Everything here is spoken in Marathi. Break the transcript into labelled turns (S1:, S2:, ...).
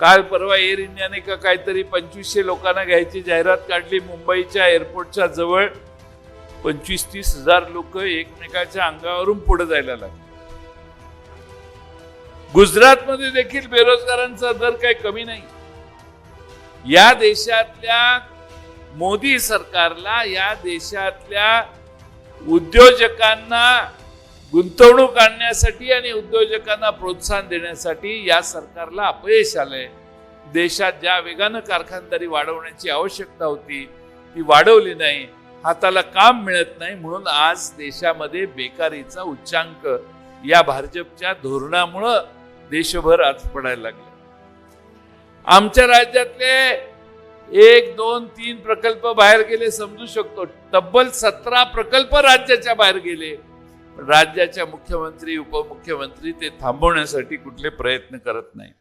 S1: काल परवा एअर इंडियाने का काहीतरी पंचवीसशे लोकांना घ्यायची जाहिरात काढली मुंबईच्या एअरपोर्टच्या जवळ. पंचवीस तीस हजार लोक एकमेकाच्या अंगावरून पुढे जायला लागले. गुजरातमध्ये देखील बेरोजगारांचा दर काही कमी नाही. या देशातल्या मोदी सरकारला या देशातल्या उद्योजकांना गुंतवणूक आणण्यासाठी आणि उद्योजकांना प्रोत्साहन देण्यासाठी या सरकारला अपयश आलंय. देशात ज्या वेगानं कारखानदारी वाढवण्याची आवश्यकता होती ती वाढवली नाही हाताला काम मिळत नाही म्हणून आज देशामध्ये बेकारीचा उच्चांक या भाजपच्या धोरणामुळं देशभर आज पडायला लागले आमच्या राज्यातले एक दोन तीन प्रकल्प बाहेर गेले समजू शकतो. तब्बल सतरा प्रकल्प राज्याच्या बाहेर गेले. राज्याच्या मुख्यमंत्री उपमुख्यमंत्री ते थांबवण्यासाठी कुठले प्रयत्न करत नाही